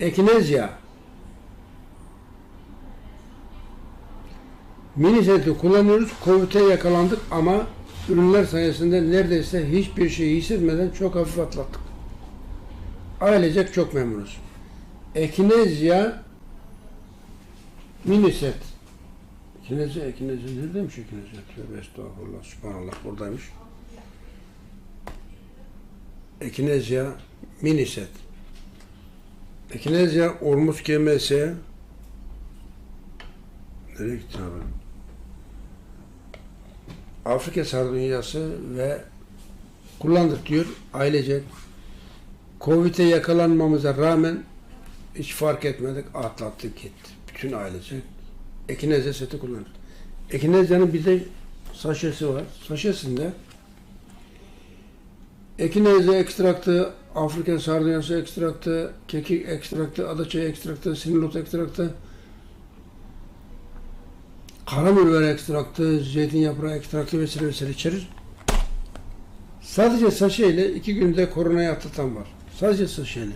Ekinezya mini seti kullanıyoruz. Covid'e yakalandık ama ürünler sayesinde neredeyse hiçbir şey hissetmeden çok hafif atlattık. Ailecek çok memnunuz. Ekinezya mini set. Ekinezya, ekinezya neredeymiş ekinezya? Tövbe estağfurullah, subhanallah buradaymış. Ekinezya mini set. Ekinezya Ormuz GMS Nereye gitti abi? Afrika sardunyası ve kullandık diyor ailecek. Covid'e yakalanmamıza rağmen hiç fark etmedik atlattık gitti. Bütün ailecek Ekinezya seti kullandık. Ekinezya'nın bir de saşesi var. Saşesinde Ekinezya ekstraktı, Afrika sardunyası ekstraktı, kekik ekstraktı, adaçayı ekstraktı, sinilot ekstraktı, karamürver ekstraktı, zeytin yaprağı ekstraktı vesaire vesaire içerir. Sadece saşeyle iki günde koronayı atlatan var. Sadece saşeyle.